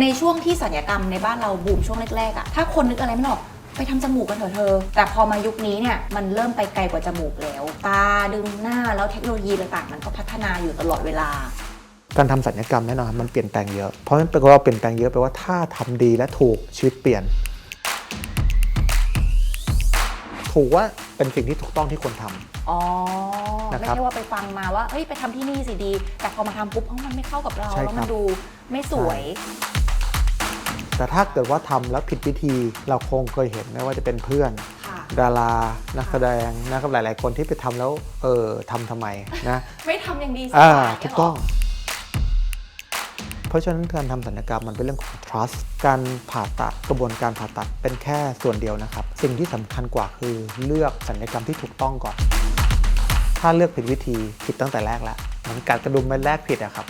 ในช่วงที่สัญญกรรมในบ้านเราบูมช่วงแรกๆอะถ้าคนนึกอะไรไม่ออกไปทำจมูกกันเถอะเธอ แต่พอมายุคนี้เนี่ยมันเริ่มไปไกลกว่าจมูกแล้ว ตาดึงหน้าแล้วเทคโนโลยีต่างๆ มันก็พัฒนาอยู่ตลอดเวลา การทำสัญญกรรมแน่นอนมันเปลี่ยนแปลงเยอะ เพราะฉะนั้นเป็นว่าเปลี่ยนแปลงเยอะแปลว่าถ้าทำดีและถูกชีวิตเปลี่ยน ถูกว่าเป็นสิ่งที่ถูกต้องที่ควรทำอ๋อนะไม่ครับใช่ว่าไปฟังมาว่าเฮ้ยไปทำที่นี่สิดี แต่พอมาทำปุ๊บเอ้ามันไม่เข้ากับเราใช่แล้วคมัรันบดูไม่สวย แต่ถ้าเกิดว่าทำแล้วผิดวิธีเราคงเคยเห็นไม่ว่าจะเป็นเพื่อนค่ะดารานักแสดงนะครับหลาย ๆ คนที่ไปทำแล้วเออทำทำไมนะไม่ทำอย่างดีอ่าสายถูกต้อง เพราะฉะนั้นการทำศัลยกรรมมันเป็นเรื่องของ trust การผ่าตัดกระบวนการผ่าตัดเป็นแค่ส่วนเดียวนะครับ สิ่งที่สำคัญกว่าคือเลือกศัลยกรรมที่ถูกต้องก่อน ถ้าเลือกผิดวิธีผิดตั้งแต่แรกแล้วเหมือนกัดกระดุมเม็ดแรกผิดอะครับ